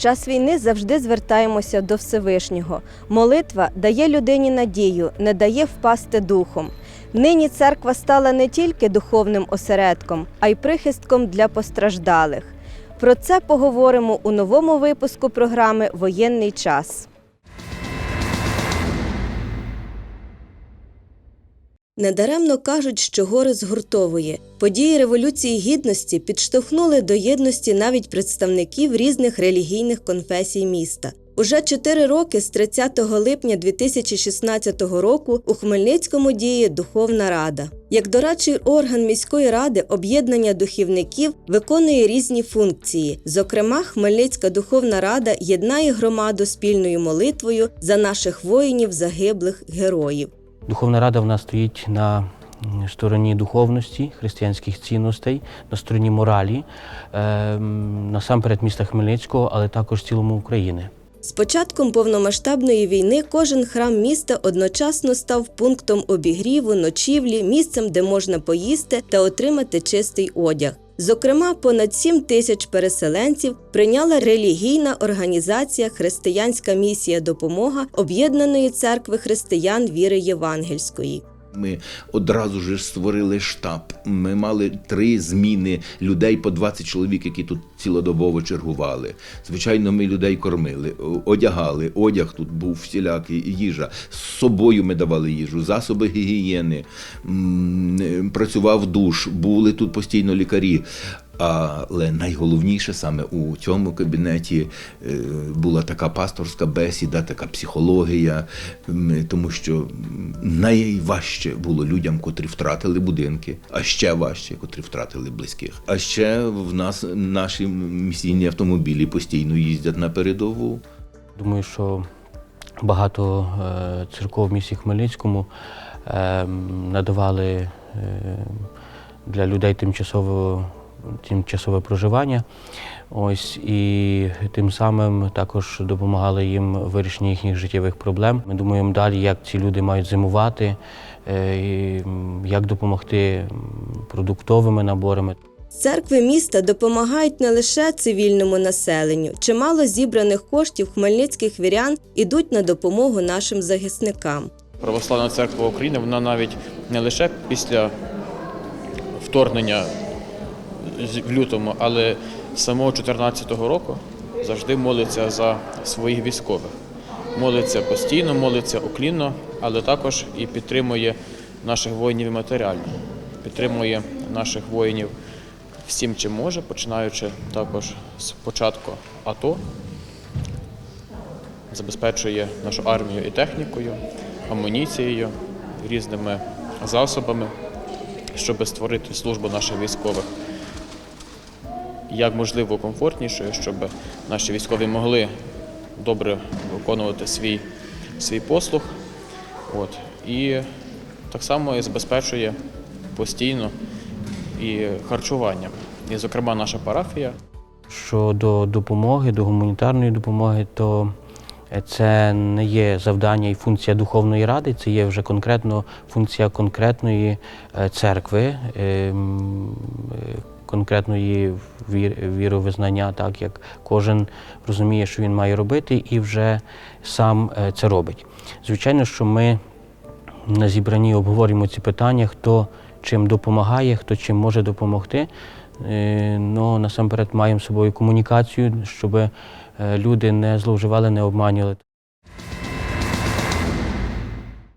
час війни завжди звертаємося до Всевишнього. Молитва дає людині надію, не дає впасти духом. Нині церква стала не тільки духовним осередком, а й прихистком для постраждалих. Про це поговоримо у новому випуску програми Воєнний час. Недаремно кажуть, що горе згуртовує. Події Революції Гідності підштовхнули до єдності навіть представників різних релігійних конфесій міста. Уже чотири роки з 30 липня 2016 року у Хмельницькому діє Духовна Рада. Як дорадчий орган міської ради об'єднання духівників виконує різні функції. Зокрема, Хмельницька Духовна Рада єднає громаду спільною молитвою за наших воїнів, загиблих героїв. Духовна рада в нас стоїть на стороні духовності, християнських цінностей, на стороні моралі, ем, насамперед міста Хмельницького, але також цілому України. З початком повномасштабної війни кожен храм міста одночасно став пунктом обігріву, ночівлі, місцем, де можна поїсти та отримати чистий одяг. Зокрема, понад 7 тисяч переселенців прийняла релігійна організація Християнська місія допомога Об'єднаної церкви християн віри Євангельської. Ми одразу ж створили штаб. Ми мали три зміни людей по 20 чоловік, які тут цілодобово чергували. Звичайно, ми людей кормили, одягали. Одяг тут був всілякий, їжа. З собою ми давали їжу, засоби гігієни. Працював душ, були тут постійно лікарі. Але найголовніше саме у цьому кабінеті е, була така пасторська бесіда, така психологія, тому що найважче було людям, котрі втратили будинки, а ще важче, котрі втратили близьких. А ще в нас наші місійні автомобілі постійно їздять на передову. Думаю, що багато е, церков в місті Хмельницькому ем, надавали е, для людей тимчасово, тимчасове проживання. Ось і тим самим також допомагали їм в вирішенні їхніх життєвих проблем. Ми думаємо далі, як ці люди мають зимувати, е, як допомогти продуктовими наборами. Церкви міста допомагають не лише цивільному населенню. Чимало зібраних коштів хмельницьких вірян ідуть на допомогу нашим захисникам. Православна церква України, вона навіть не лише після вторгнення в лютому, але з самого 2014 року завжди молиться за своїх військових. Молиться постійно, молиться уклінно, але також і підтримує наших воїнів матеріально. Підтримує наших воїнів всім, чим може, починаючи також з початку АТО, забезпечує нашу армію і технікою, амуніцією, різними засобами, щоб створити службу наших військових як можливо комфортнішою, щоб наші військові могли добре виконувати свій, свій послуг. От. І так само і забезпечує постійно і харчуванням. І, зокрема, наша парафія Щодо допомоги, до гуманітарної допомоги, то це не є завдання і функція духовної ради, це є вже конкретно функція конкретної е, церкви, ем, е, конкретної віровизнання, так як кожен розуміє, що він має робити, і вже сам е, це робить. Звичайно, що ми на зібранні обговорюємо ці питання, хто чим допомагає, хто чим може допомогти. Е, Ну, насамперед маємо з собою комунікацію, щоб е, люди не зловживали, не обманювали.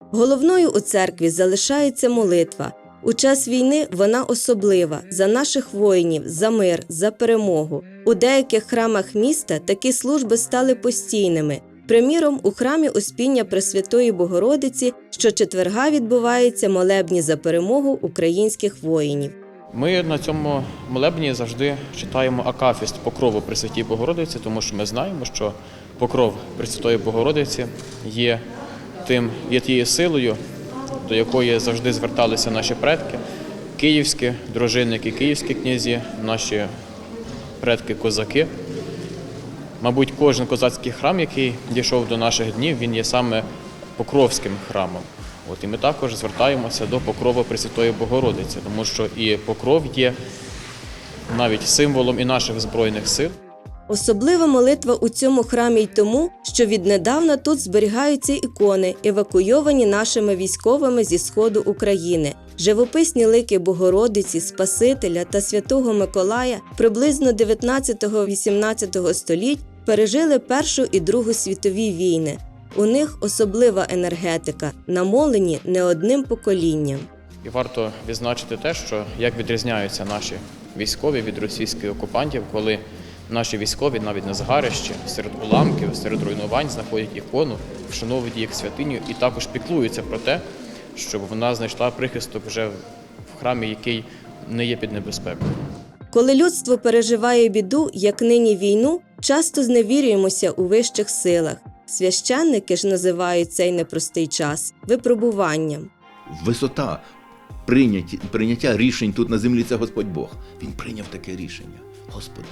Головною у церкві залишається молитва. У час війни вона особлива за наших воїнів, за мир, за перемогу. У деяких храмах міста такі служби стали постійними. Приміром, у храмі Успіння Пресвятої Богородиці щочетверга відбуваються молебні за перемогу українських воїнів. Ми на цьому молебні завжди читаємо акафіст покрову Пресвятій Богородиці, тому що ми знаємо, що покров Пресвятої Богородиці є тим, є тією силою, до якої завжди зверталися наші предки, київські дружинники, київські князі, наші предки-козаки. Мабуть, кожен козацький храм, який дійшов до наших днів, він є саме Покровським храмом. От і ми також звертаємося до покрова Пресвятої Богородиці, тому що і покров є навіть символом і наших збройних сил. Особлива молитва у цьому храмі й тому, що віднедавна тут зберігаються ікони, евакуйовані нашими військовими зі сходу України. Живописні лики Богородиці, Спасителя та Святого Миколая приблизно 19-18 століть пережили Першу і Другу світові війни. У них особлива енергетика, намолені не одним поколінням. І варто відзначити те, що як відрізняються наші військові від російських окупантів, коли наші військові навіть на згарищі, серед уламків, серед руйнувань знаходять ікону, вшановують її як святиню і також піклуються про те, щоб вона знайшла прихисток вже в храмі, який не є під небезпекою. Коли людство переживає біду, як нині війну, часто зневірюємося у вищих силах. Священники ж називають цей непростий час випробуванням. Висота прийняття, прийняття рішень тут на землі це Господь Бог. Він прийняв таке рішення. Господи,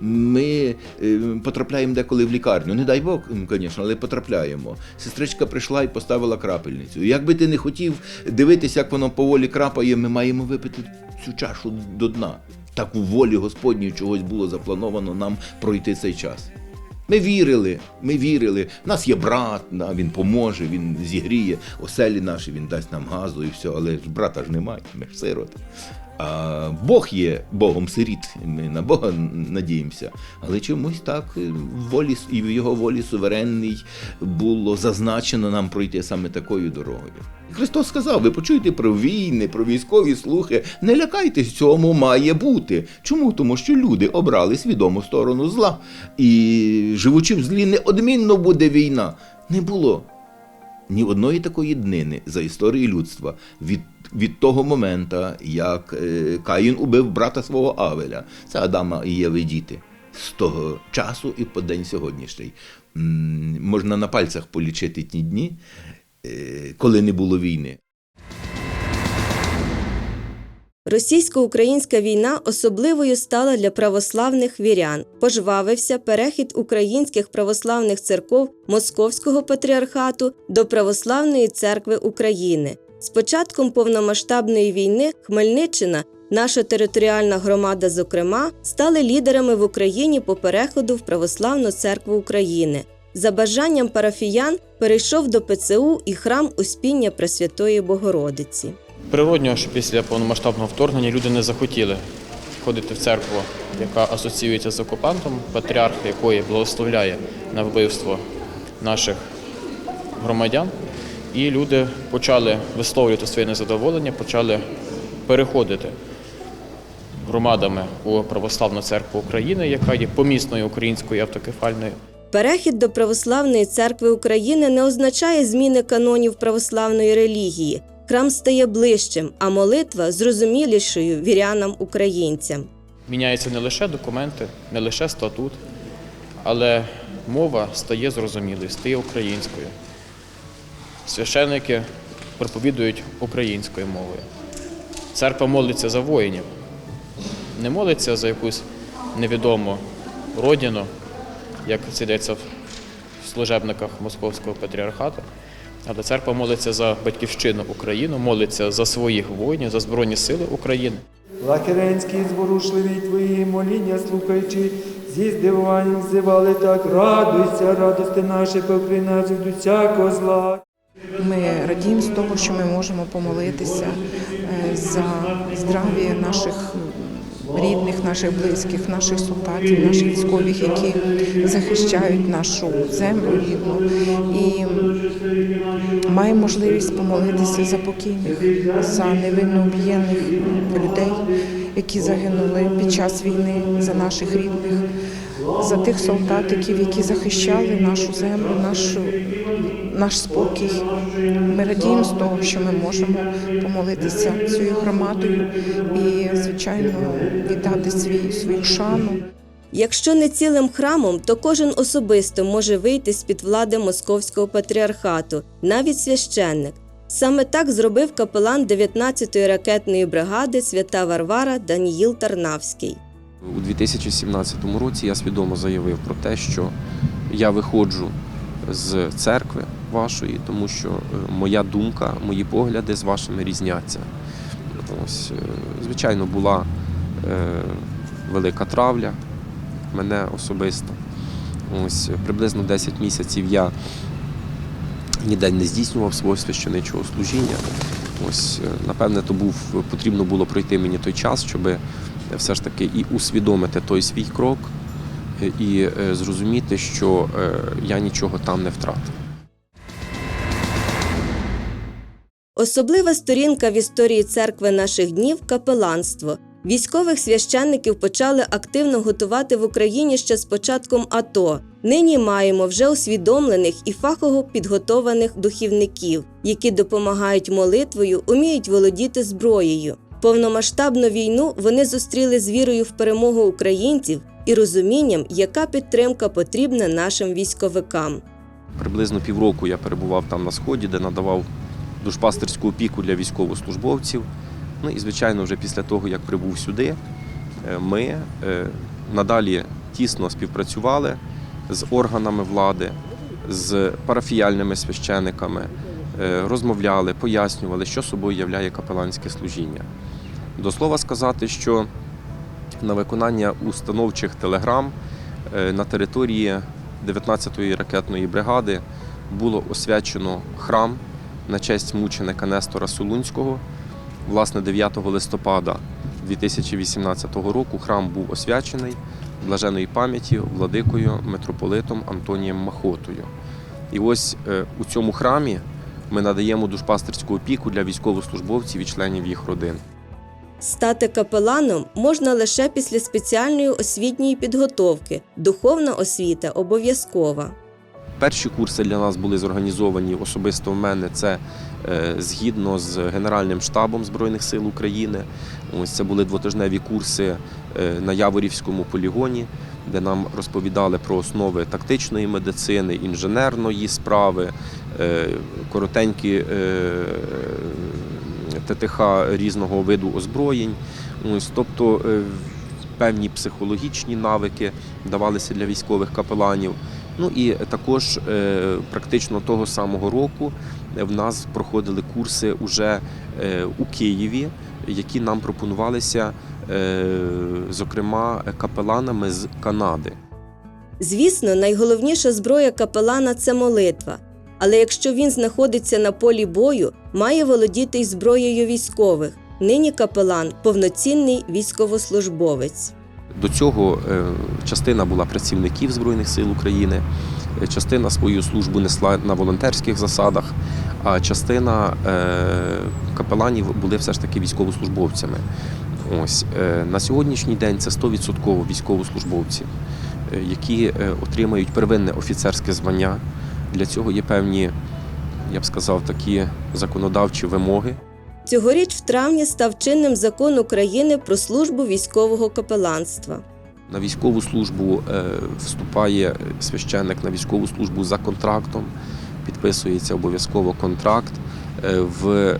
ми е, потрапляємо деколи в лікарню. Не дай Бог, звісно, але потрапляємо. Сестричка прийшла і поставила крапельницю. Як би ти не хотів дивитися, як воно поволі крапає, ми маємо випити цю чашу до дна. Так у волі Господній чогось було заплановано нам пройти цей час. Ми вірили, ми вірили. У нас є брат, він поможе, він зігріє оселі наші, він дасть нам газу і все, але ж брата ж немає, ми ж сироти. А Бог є Богом сиріт, ми на Бога надіємося. Але чомусь так е, волі і в його волі суверенній було зазначено нам пройти саме такою дорогою. Христос сказав: ви почуєте про війни, про військові слухи. Не лякайтесь, цьому має бути. Чому? Тому що люди обрали свідому сторону зла. І живучи в злі, неодмінно буде війна. Не було ні одної такої днини за історію людства від, від того моменту, як е, Каїн убив брата свого Авеля. Це Адама і Єви діти. З того часу і по день сьогоднішній. Можна на пальцях полічити ті дні, е, коли не було війни. Російсько-українська війна особливою стала для православних вірян. Пожвавився перехід українських православних церков Московського патріархату до Православної церкви України. З початком повномасштабної війни Хмельниччина, наша територіальна громада, зокрема, стали лідерами в Україні по переходу в Православну церкву України. За бажанням парафіян перейшов до ПЦУ і храм Успіння Пресвятої Богородиці. Природньо, що після повномасштабного вторгнення люди не захотіли ходити в церкву, яка асоціюється з окупантом, патріарх якої благословляє на вбивство наших громадян. І люди почали висловлювати своє незадоволення, почали переходити громадами у Православну церкву України, яка є помісною українською автокефальною. Перехід до Православної церкви України не означає зміни канонів православної релігії. Храм стає ближчим, а молитва зрозумілішою вірянам-українцям. Міняються не лише документи, не лише статут, але мова стає зрозумілою, стає українською. Священники проповідують українською мовою. Церква молиться за воїнів, не молиться за якусь невідому родину, як це в служебниках Московського патріархату. Але церква молиться за батьківщину Україну, молиться за своїх воїнів, за Збройні Сили України. Лахеренський зворушливі твої моління, слухаючи, зі здивуванням взивали так, радуйся, радости наші, покрий нас від усякого зла. Ми радіємо з того, що ми можемо помолитися е, за здрав'я наших рідних, наших близьких, наших солдатів, наших військових, які захищають нашу землю рідну. І маємо можливість помолитися за покійних, за невинно об'єднаних людей, які загинули під час війни, за наших рідних, за тих солдатиків, які захищали нашу землю, нашу наш спокій. Ми радіємо з того, що ми можемо помолитися цією громадою і, звичайно, віддати свій, свою шану. Якщо не цілим храмом, то кожен особисто може вийти з-під влади Московського патріархату, навіть священник. Саме так зробив капелан 19-ї ракетної бригади свята Варвара Даніїл Тарнавський. У 2017 році я свідомо заявив про те, що я виходжу з церкви вашої, тому що е, моя думка, мої погляди з вашими різняться. Ось, е, звичайно, була е, велика травля, мене особисто. Ось приблизно 10 місяців я ніде не здійснював свого священичого служіння. Ось, напевне, то був потрібно було пройти мені той час, щоб все ж таки і усвідомити той свій крок, і зрозуміти, що я нічого там не втратив. Особлива сторінка в історії церкви наших днів капеланство. Військових священників почали активно готувати в Україні ще з початком АТО. Нині маємо вже усвідомлених і фахово підготованих духівників, які допомагають молитвою, уміють володіти зброєю. Повномасштабну війну вони зустріли з вірою в перемогу українців і розумінням, яка підтримка потрібна нашим військовикам. Приблизно півроку я перебував там на сході, де надавав душпастерську опіку для військовослужбовців. Ну і звичайно, вже після того, як прибув сюди, е, ми е, надалі тісно співпрацювали з органами влади, з парафіяльними священиками, е, розмовляли, пояснювали, що собою являє капеланське служіння. До слова сказати, що на виконання установчих телеграм на території 19-ї ракетної бригади було освячено храм на честь мученика Нестора Солунського. Власне, 9 листопада 2018 року храм був освячений блаженої пам'яті владикою митрополитом Антонієм Махотою. І ось е, у цьому храмі ми надаємо душпастерську опіку для військовослужбовців і членів їх родин. Стати капеланом можна лише після спеціальної освітньої підготовки. Духовна освіта обов'язкова. Перші курси для нас були зорганізовані особисто в мене. Це е, згідно з Генеральним штабом Збройних сил України. Ось це були двотижневі курси е, на Яворівському полігоні, де нам розповідали про основи тактичної медицини, інженерної справи, е, коротенькі ТТХ різного виду озброєнь. Ось, тобто певні психологічні навики давалися для військових капеланів. Ну і також е, практично того самого року в нас проходили курси уже е, у Києві, які нам пропонувалися, е, зокрема, капеланами з Канади. Звісно, найголовніша зброя капелана це молитва. Але якщо він знаходиться на полі бою, має володіти й зброєю військових. Нині капелан повноцінний військовослужбовець. До цього е, частина була працівників Збройних сил України, е, частина свою службу несла на волонтерських засадах, а частина е, капеланів були все ж таки військовослужбовцями. Ось на сьогоднішній день це 100% військовослужбовці, які отримають первинне офіцерське звання. Для цього є певні, я б сказав, такі законодавчі вимоги. Цьогоріч в травні став чинним закон України про службу військового капеланства. На військову службу е, вступає священник на військову службу за контрактом, підписується обов'язково контракт. Е, В е,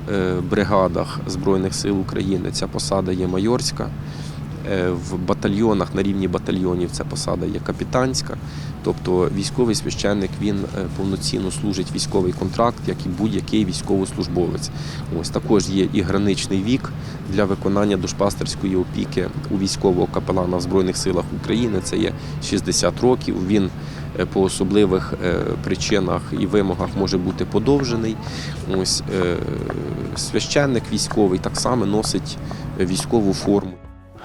бригадах Збройних сил України ця посада є майорська. Е, В батальйонах на рівні батальйонів ця посада є капітанська. Тобто військовий священник він е, повноцінно служить військовий контракт, як і будь-який військовослужбовець. Ось також є і граничний вік для виконання душпастерської опіки у військового капелана в Збройних силах України. Це є 60 років. Він е, по особливих причинах і вимогах може бути подовжений. Ось священник військовий так само носить військову форму.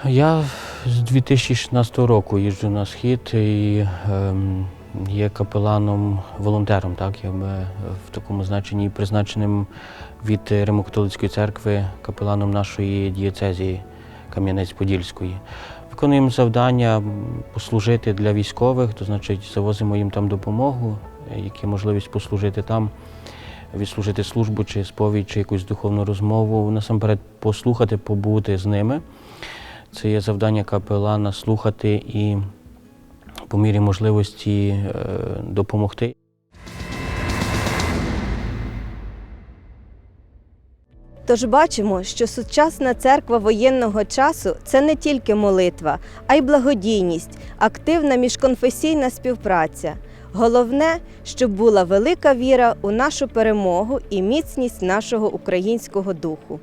Я з 2016 року їжджу на схід і ем, є капеланом-волонтером, так, якби в такому значенні призначеним від Римокатолицької церкви капеланом нашої дієцезії Кам'янець-Подільської. Виконуємо завдання послужити для військових, то значить завозимо їм там допомогу, які можливість послужити там, відслужити службу чи сповідь, чи якусь духовну розмову. Насамперед послухати, побути з ними. Це є завдання капелана слухати і по мірі можливості е, допомогти. Тож бачимо, що сучасна церква воєнного часу це не тільки молитва, а й благодійність, активна міжконфесійна співпраця. Головне, щоб була велика віра у нашу перемогу і міцність нашого українського духу.